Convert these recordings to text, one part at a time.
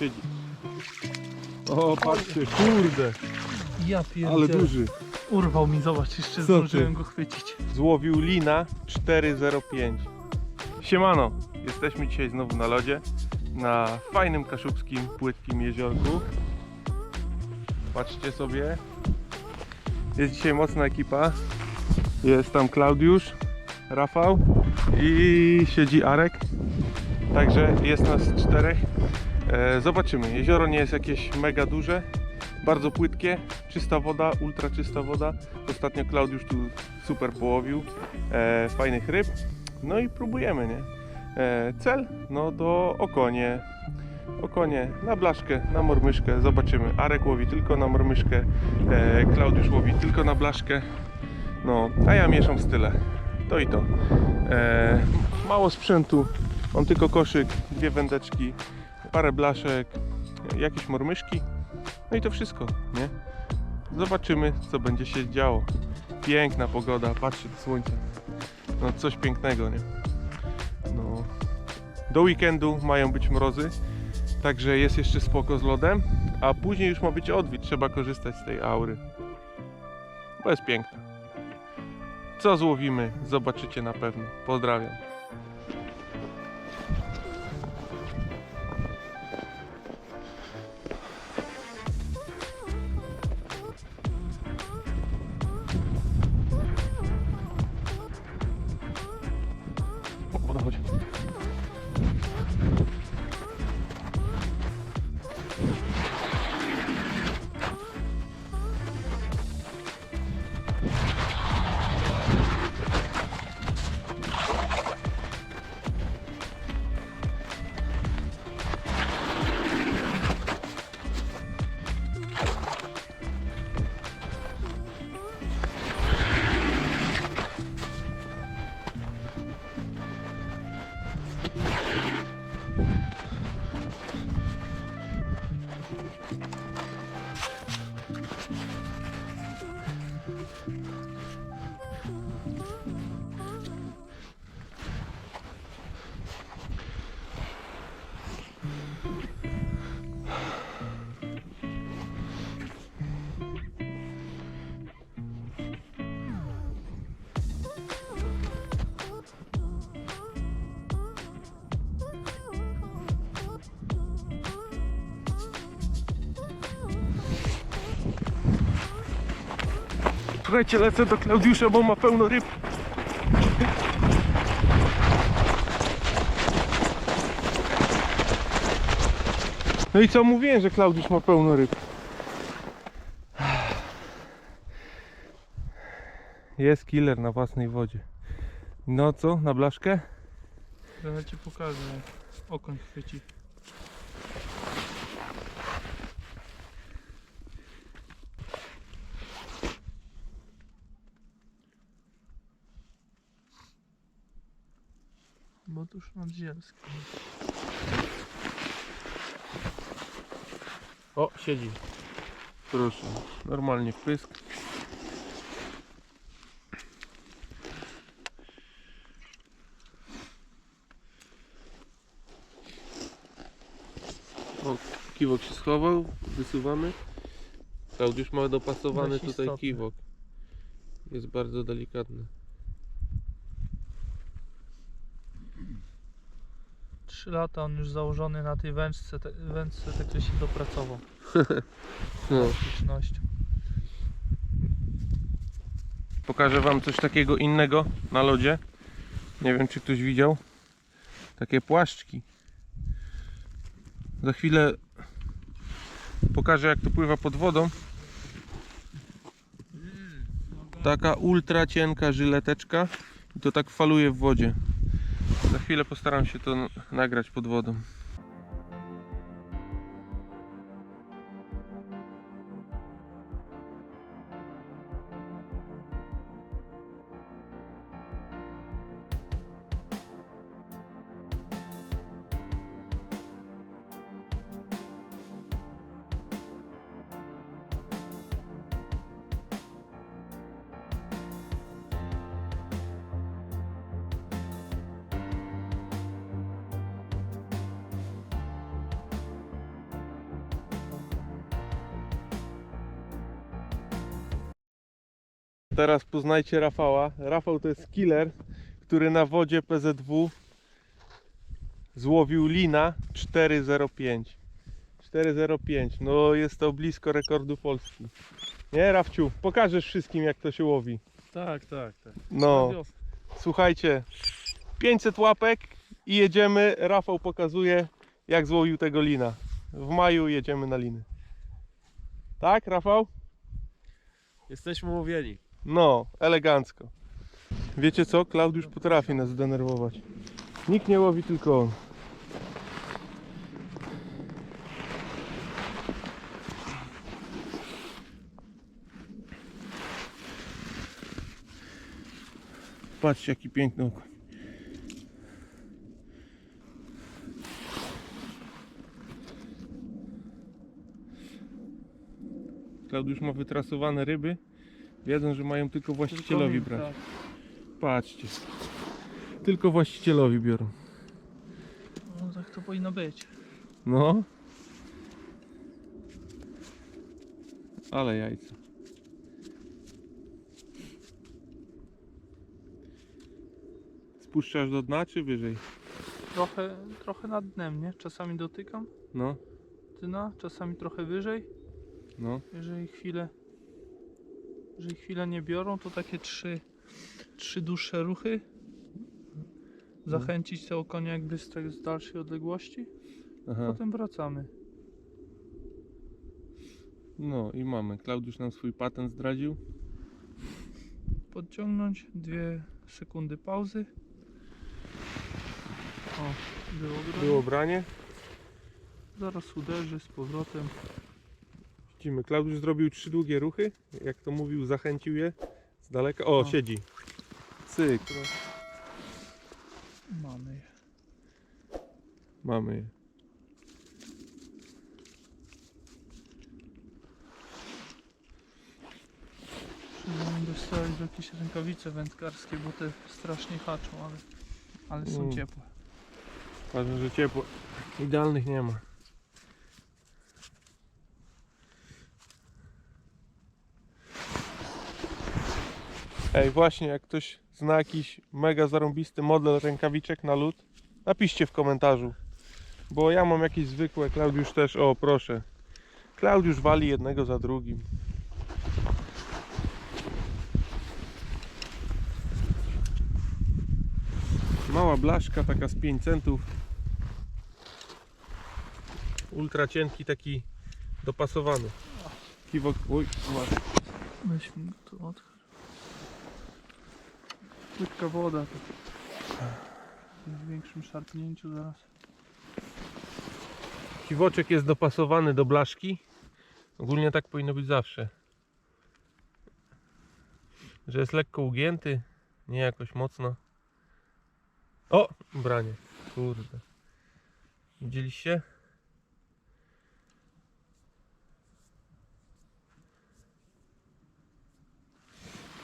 siedzi. O, patrzcie, kurde, Ja pierdzielę. ale duży. Urwał mi, zobacz, jeszcze Co zdążyłem ty? go chwycić. Złowił lina 405. Siemano, jesteśmy dzisiaj znowu na lodzie, na fajnym kaszubskim, płytkim jeziorku. Patrzcie sobie, jest dzisiaj mocna ekipa. Jest tam Klaudiusz, Rafał i siedzi Arek. Także jest nas czterech. E, zobaczymy. Jezioro nie jest jakieś mega duże, bardzo płytkie, czysta woda, ultra czysta woda. Ostatnio Klaudiusz tu super połowił e, fajnych ryb. No i próbujemy, nie? E, cel? No do okonie. Okonie na blaszkę, na mormyszkę. Zobaczymy. Arek łowi tylko na mormyszkę, e, Klaudiusz łowi tylko na blaszkę. No, a ja mieszam style. To i to. E, mało sprzętu. Mam tylko koszyk, dwie wędeczki, parę blaszek, jakieś mormyszki. No i to wszystko, nie? Zobaczymy, co będzie się działo. Piękna pogoda, patrzcie, to słońce. No coś pięknego, nie? No. Do weekendu mają być mrozy, także jest jeszcze spoko z lodem, a później już ma być odwit, trzeba korzystać z tej aury. Bo jest piękna. Co złowimy, zobaczycie na pewno. Pozdrawiam. Słuchajcie, lecę do Klaudiusza, bo ma pełno ryb. No i co mówiłem, że Klaudiusz ma pełno ryb. Jest killer na własnej wodzie. No co, na blaszkę? Zaraz ci pokażę, okoń chwyci. Bo tuż nadzielski. O, siedzi. Proszę, normalnie wpysk. O, kiwok się schował, wysuwamy. Klaudiusz ma dopasowany Dość tutaj istotny. kiwok. Jest bardzo delikatny. Trzy lata on już założony na tej wędce, te, wędce tak się dopracował. No. Pokażę wam coś takiego innego na lodzie. Nie wiem czy ktoś widział. Takie płaszczki. Za chwilę pokażę jak to pływa pod wodą. Taka ultra cienka żyleteczka i to tak faluje w wodzie. Za chwilę postaram się to nagrać pod wodą. Teraz poznajcie Rafała. Rafał to jest killer, który na wodzie PZW złowił lina 4.05. 4.05. No jest to blisko rekordu Polski. Nie, Rafciu, pokażesz wszystkim jak to się łowi. Tak, tak, tak. No, słuchajcie, 500 łapek i jedziemy. Rafał pokazuje jak złowił tego lina. W maju jedziemy na liny. Tak, Rafał? Jesteśmy umówieni. No, elegancko. Wiecie co? Klaudiusz potrafi nas zdenerwować. Nikt nie łowi, tylko on. Patrzcie jaki piękny okoń. Klaudiusz ma wytrasowane ryby. Wiedzą, że mają tylko właścicielowi brać. Tak. Patrzcie. Tylko właścicielowi biorą. No tak to powinno być. No. Ale jajca. Spuszczasz do dna czy wyżej? Trochę, trochę nad dnem, nie? Czasami dotykam No, dna, czasami trochę wyżej. no. Jeżeli chwilę, jeżeli chwilę nie biorą, to takie trzy, trzy dłuższe ruchy. Zachęcić tego konia jakby z, tak, z dalszej odległości. Aha. Potem wracamy. No i mamy. Klaudiusz nam swój patent zdradził. Podciągnąć, dwie sekundy pauzy. O, było granie. Było branie. Zaraz uderzy z powrotem. Widzimy, Klaudiusz zrobił trzy długie ruchy. Jak to mówił, zachęcił je z daleka. O, O. siedzi. Cyk. Mamy je. Mamy je. Wstawić w jakieś rękawice wędkarskie, bo te strasznie haczą, ale, ale są Mm. ciepłe. Ważne, że ciepło. Idealnych nie ma. Ej, właśnie, jak ktoś zna jakiś mega zarąbisty model rękawiczek na lód, napiszcie w komentarzu. Bo ja mam jakieś zwykłe, Klaudiusz też, o proszę. Klaudiusz wali jednego za drugim. Mała blaszka, taka z 5 centów. Ultra cienki, taki dopasowany. Kiwok, oj, zobacz. Weźmy odchód. Płytka woda to w większym szarpnięciu zaraz. Kiwoczek jest dopasowany do blaszki. Ogólnie tak powinno być zawsze. Że jest lekko ugięty, nie jakoś mocno. O! Branie. Kurde. Widzieliście?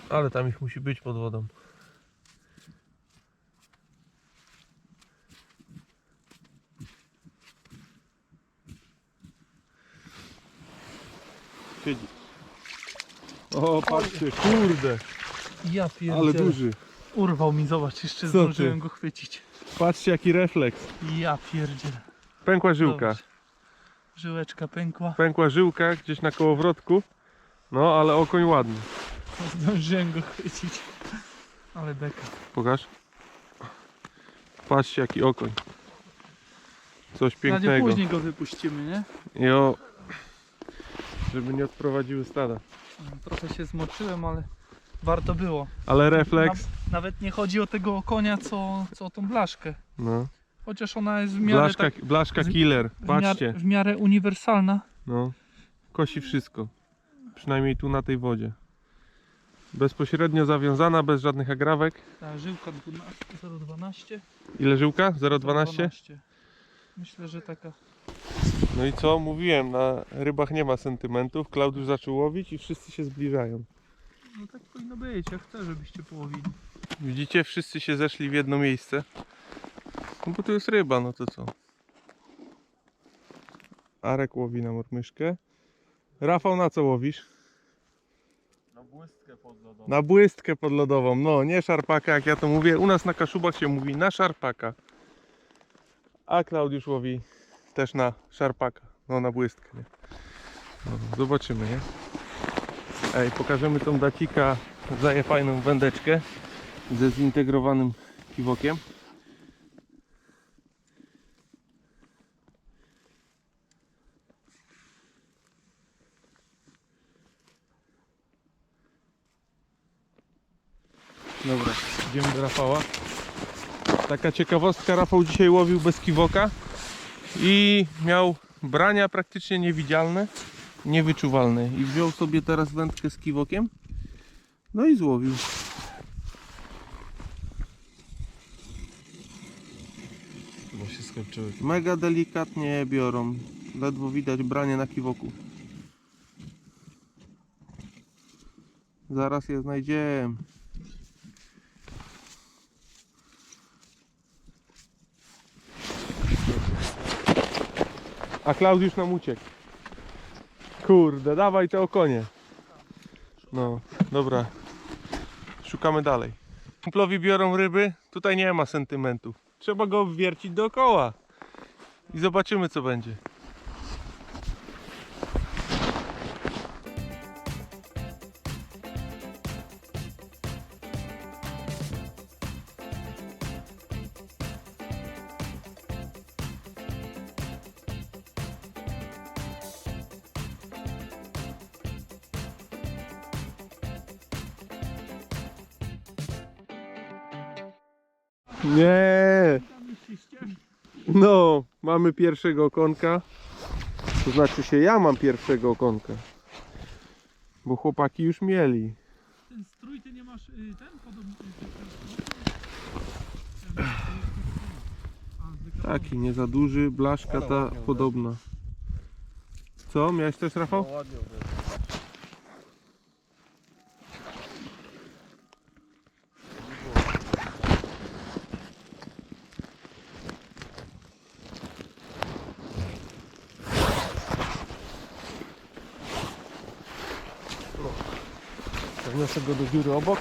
Ale tam ich musi być pod wodą. Siedzi. O, patrzcie, kurde, Ja pierdzielę. ale duży. Urwał mi, zobacz, jeszcze Co zdążyłem ty? go chwycić. Patrzcie jaki refleks. Ja pierdzielę. Pękła żyłka. Zobacz. Żyłeczka pękła. Pękła żyłka gdzieś na kołowrotku. No, ale okoń ładny. Zdążyłem go chwycić. Ale beka. Pokaż. Patrzcie jaki okoń. Coś Radzie pięknego. później go wypuścimy, nie? Jo. Żeby nie odprowadziły stada. Trochę się zmoczyłem, ale warto było. Ale refleks. Na, nawet nie chodzi o tego konia, co, co o tą blaszkę. No. Chociaż ona jest w miarę, Blaszka, tak, blaszka z- killer. w, miarę, Patrzcie. w miarę uniwersalna. No. Kosi wszystko. Przynajmniej tu na tej wodzie. Bezpośrednio zawiązana, bez żadnych agrawek. Ta żyłka 12, 012. Ile żyłka? 0,12? Myślę, że taka. No i co? Mówiłem, na rybach nie ma sentymentów. Klaudiusz zaczął łowić i wszyscy się zbliżają. No tak powinno być. Ja chcę, żebyście połowili. Widzicie? Wszyscy się zeszli w jedno miejsce. No bo tu jest ryba, no to co? Arek łowi na mormyszkę. Rafał, na co łowisz? No błystkę pod lodą. Na błystkę podlodową, no nie szarpaka jak ja to mówię. U nas na Kaszubach się mówi na szarpaka. A Klaudiusz łowi też na szarpaka, no na błystkę. Nie? No, zobaczymy, nie? Ej, pokażemy tą dacika, daje fajną wędeczkę ze zintegrowanym kiwokiem. Dobra, idziemy do Rafała. Taka ciekawostka, Rafał dzisiaj łowił bez kiwoka i miał brania praktycznie niewidzialne, niewyczuwalne. I wziął sobie teraz wędkę z kiwokiem, no i złowił. Chyba się skończyły. Mega delikatnie biorą, ledwo widać branie na kiwoku. Zaraz je znajdziemy. A Klaudiusz nam uciekł. Kurde, dawaj te okonie. No, dobra. Szukamy dalej. Kumplowi biorą ryby, tutaj nie ma sentymentu. Trzeba go wiercić dookoła. I zobaczymy co będzie. Mamy pierwszego okonka. To znaczy się ja mam pierwszego okonka. Bo chłopaki już mieli. Ten strój ty nie masz, y, ten podobny. Taki nie za duży, blaszka ta podobna. Co? Miałeś też Rafał? No ładnie uderzył. Wniosę go do dziury obok.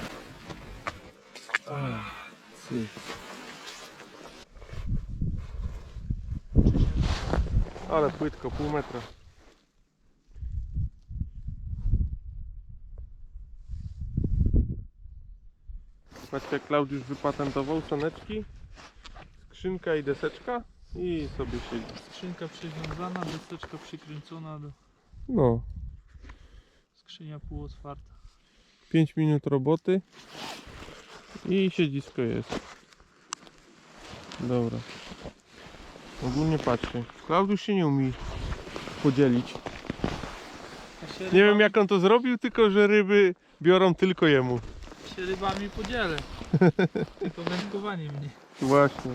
Ale płytko, pół metra. Patrzcie, jak Klaudiusz wypatentował saneczki, skrzynka i deseczka i sobie siedzi. Skrzynka przywiązana, deseczka przykręcona do No, skrzynia półotwarta. 5 minut roboty i siedzisko jest. Dobra. Ogólnie patrzcie. Klaudiusz się nie umie podzielić. Nie rybami, wiem jak on to zrobił, tylko że ryby biorą tylko jemu. się rybami podzielę. Tylko wędkowanie mnie. Właśnie.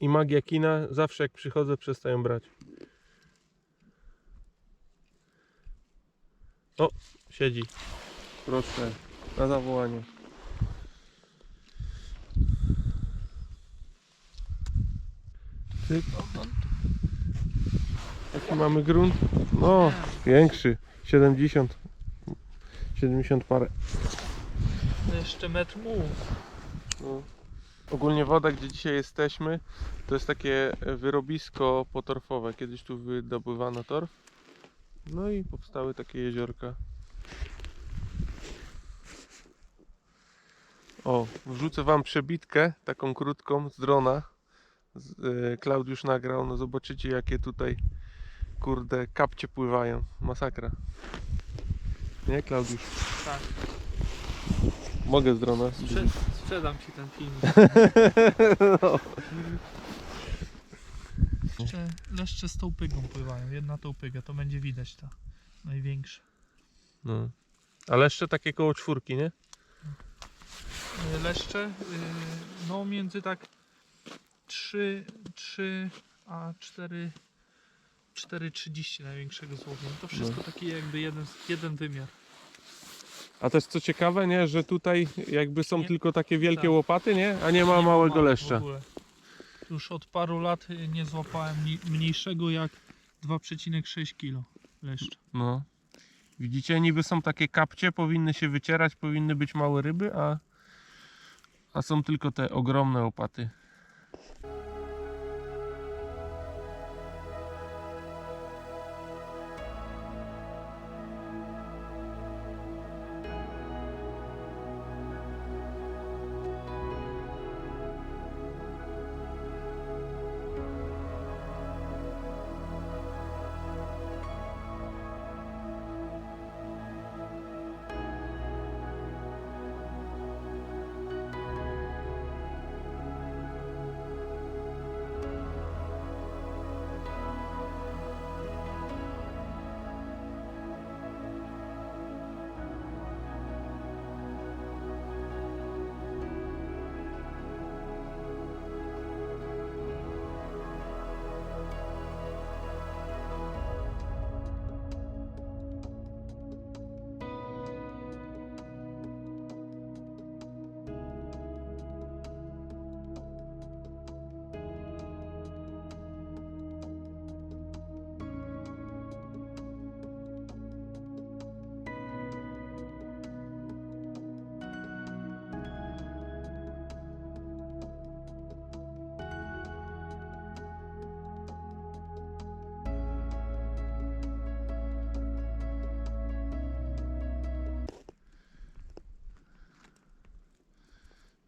I magia kina zawsze jak przychodzę przestają brać. O, siedzi. Proszę, na zawołanie. Tyk. Jaki mamy grunt? No, większy. 70. 70 parę. Jeszcze metr mu. No. Ogólnie woda, gdzie dzisiaj jesteśmy, to jest takie wyrobisko potorfowe. Kiedyś tu wydobywano torf. No i powstały takie jeziorka. O, wrzucę wam przebitkę, taką krótką z drona. E, Klaudiusz nagrał, no zobaczycie jakie tutaj kurde kapcie pływają. Masakra. Nie Klaudiusz? Tak. Mogę z drona. Sprze sprzedam ci ten film. Jeszcze leszcze z tą pygą pływają. Jedna tą pygę, to będzie widać ta największa. No. Ale jeszcze takie koło czwórki, nie? Y, Leszcze, y, no między tak 3, 3 a 4, 4,30 największego złowienia. To wszystko taki jakby jeden, jeden wymiar. A też co ciekawe, nie, że tutaj jakby są tylko takie wielkie tak. łopaty, nie? A nie ma Nie małego ma leszcza. Już od paru lat y, nie złapałem ni- mniejszego jak 2,6 kg leszcza. No. Widzicie, niby są takie kapcie, powinny się wycierać, powinny być małe ryby, a, a są tylko te ogromne opaty.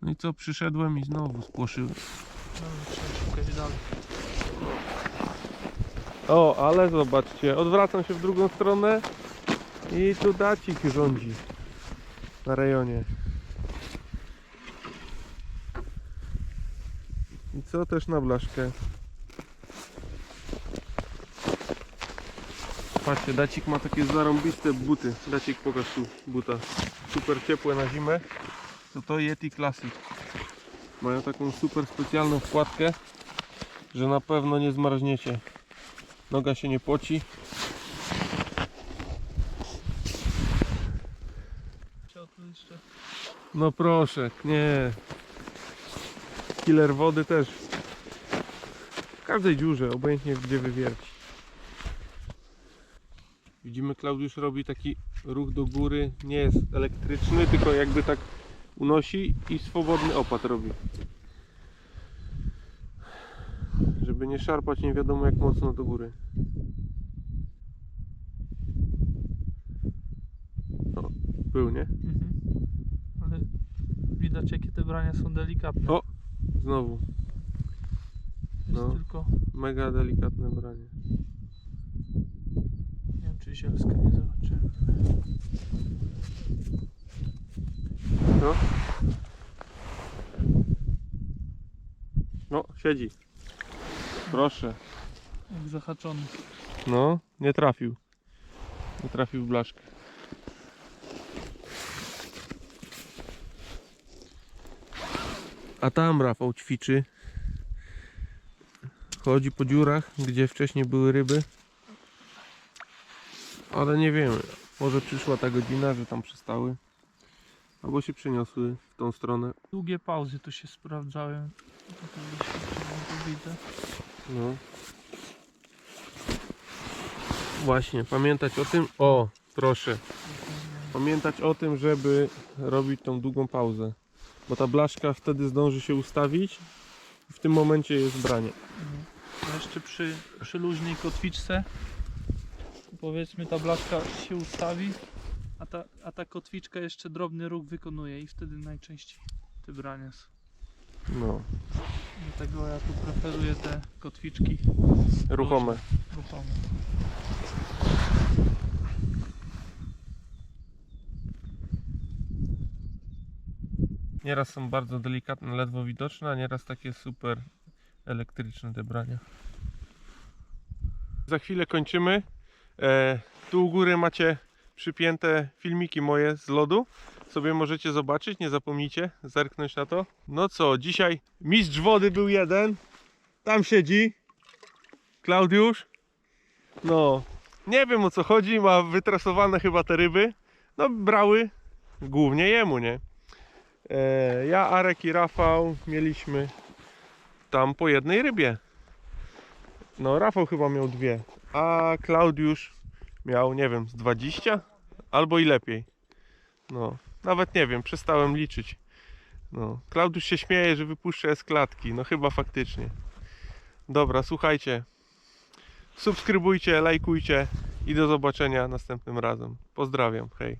No i co, przyszedłem i znowu spłoszyłem. No, trzeba szukać dalej. O, ale zobaczcie, odwracam się w drugą stronę i tu dacik rządzi na rejonie. I co też na blaszkę? Patrzcie, dacik ma takie zarąbiste buty. Dacik pokaż tu buta. Super ciepłe na zimę. To to Yeti Classic. Mają taką super specjalną wkładkę, że na pewno nie zmarzniecie. Noga się nie poci. No proszę, nie. Killer wody też. W każdej dziurze, obojętnie gdzie wywierci. Widzimy, Klaudiusz robi taki ruch do góry. Nie jest elektryczny, tylko jakby tak unosi i swobodny opad robi. Żeby nie szarpać nie wiadomo jak mocno do góry. O, był, nie? Mhm. Ale widać jakie te brania są delikatne. O! Znowu. Jest no. tylko, Mega delikatne branie. nie wiem czy zielska nie zobaczyłem. No. No, siedzi. Proszę. Jak zahaczony. No, nie trafił. Nie trafił w blaszkę. A tam Rafał ćwiczy. Chodzi po dziurach, gdzie wcześniej były ryby. Ale nie wiemy. Może przyszła ta godzina, że tam przestały. Albo się przeniosły w tą stronę. Długie pauzy tu się sprawdzają. Widzę. No. Właśnie, pamiętać o tym. O, proszę. Pamiętać o tym, żeby robić tą długą pauzę. Bo ta blaszka wtedy zdąży się ustawić. W tym momencie jest branie. A jeszcze przy, przy luźnej kotwiczce powiedzmy ta blaszka się ustawi, a ta, a ta kotwiczka jeszcze drobny ruch wykonuje i wtedy najczęściej te brania są. No, Dlatego ja tu preferuję te kotwiczki ruchome. ruchome. Nieraz są bardzo delikatne, ledwo widoczne, a nieraz takie super elektryczne te brania. Za chwilę kończymy. E, tu u góry macie przypięte filmiki moje z lodu. Sobie możecie zobaczyć, nie zapomnijcie zerknąć na to. No co, dzisiaj mistrz wody był jeden. Tam siedzi. Klaudiusz. No, nie wiem o co chodzi, ma wytrasowane chyba te ryby. No, brały głównie jemu, nie? E, ja, Arek i Rafał mieliśmy tam po jednej rybie. No, Rafał chyba miał dwie, a Klaudiusz miał, nie wiem, z 20 albo i lepiej. No, nawet nie wiem, przestałem liczyć. No, Klaudiusz się śmieje, że wypuszcza z klatki. No, chyba faktycznie. Dobra, słuchajcie. Subskrybujcie, lajkujcie i do zobaczenia następnym razem. Pozdrawiam, hej.